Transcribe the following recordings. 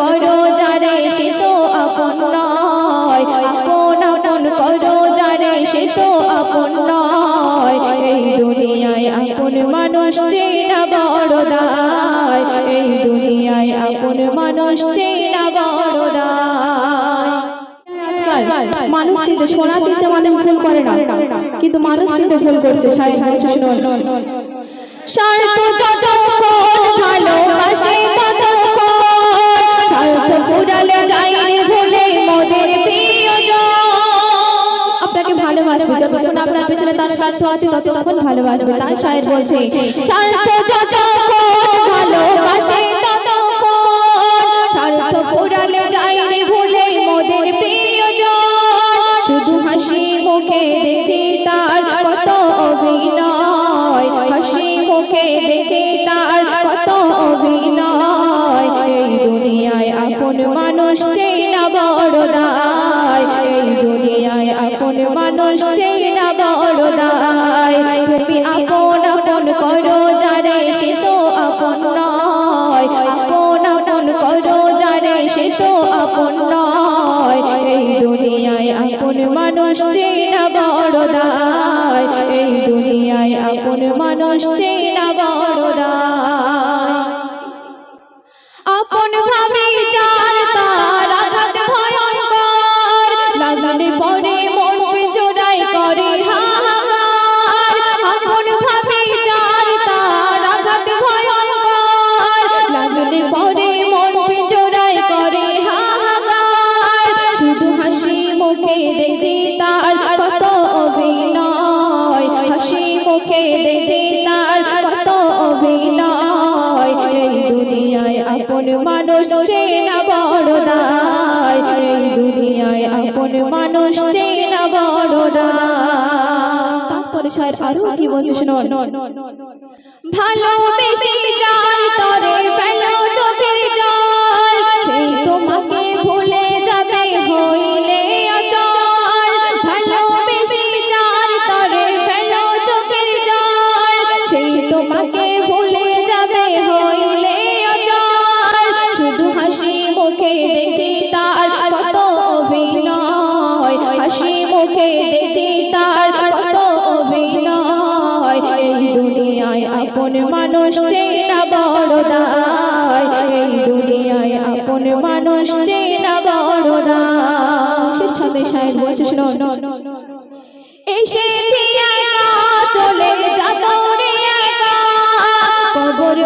করো যারে সে তো আপন নয়, আপন আপন করো যারে সে তো আপন নয়। এই দুনিয়ায় আপন মানুষ চেনা বড় দায়, এই দুনিয়ায় আপন মানুষ চেনা বড় দায়। মানুষ চিনতে সোনা চিনতে মানুষ ভুল করে না, কিন্তু মানুষ চিনতে ভুল করছে, সাহেব স্বার্থ যতক্ষণ ভালোবাসে ভালোবাসবে যতক্ষণ আপনার পেছনে তার স্বার্থ আছে ততক্ষণ ভালোবাসবে তাই শায়ের বলছে। স্বার্থ যতক্ষণ ভালোবাসে ততক্ষণ স্বার্থ যায় রে ভুলে মোদের প্রিয়জন। শুধু হাসি মুখে দেখি তার কত অভিনয়। হাসি মুখে দেখি তার কত অভিনয়। এই দুনিয়ায় আপন মানুষ চেনা আপন মানুষ চেনা বড় দায়। তুমি আপন আপন করো যারে সে তো আপন নয়। আপন আপন করো যারে সে তো আপন নয়। এই দুনিয়ায় আপন মানুষ চেনা বড় দায়। এই দুনিয়ায় আপন মানুষ চেনা বড় দায়। আপন ভাবে তার কত অভিনয়। এই দুনিয়ায় আপন মানুষ চেনা বড় দায়। এই দুনিয়ায় আপন মানুষ চেনা বড় দায়। তারপরে আরও কি বলছে ভালোবেসে যার তোমাকে ভুলে যাবে হইলে অচল। শুধু হাসি মুখে দেখি তার কত অভিনয়। হাসি মুখে দেখি তার কত অভিনয়। এই দুনিয়ায় আপন মানুষ চেনা বড় এই দুনিয়ায় আপন মানুষ চেনা বড় শেষ সাহেব বলছে, শুনুন। এসেছি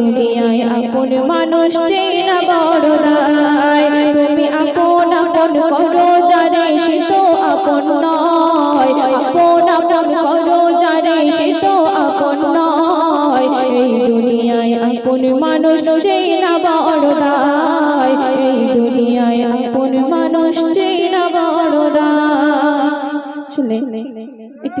দুনিয়ায় আপন মানুষ চেনা বড় দায় তুমি আপন আপন করো যারে সে তো আপন নয়। আপন আপন করো যারে সে তো আপন নয়। এই দুনিয়ায় আপন মানুষ চেনা বড় দায় এই দুনিয়ায় আপন মানুষ চেনা বড় দায় শুনে। একটি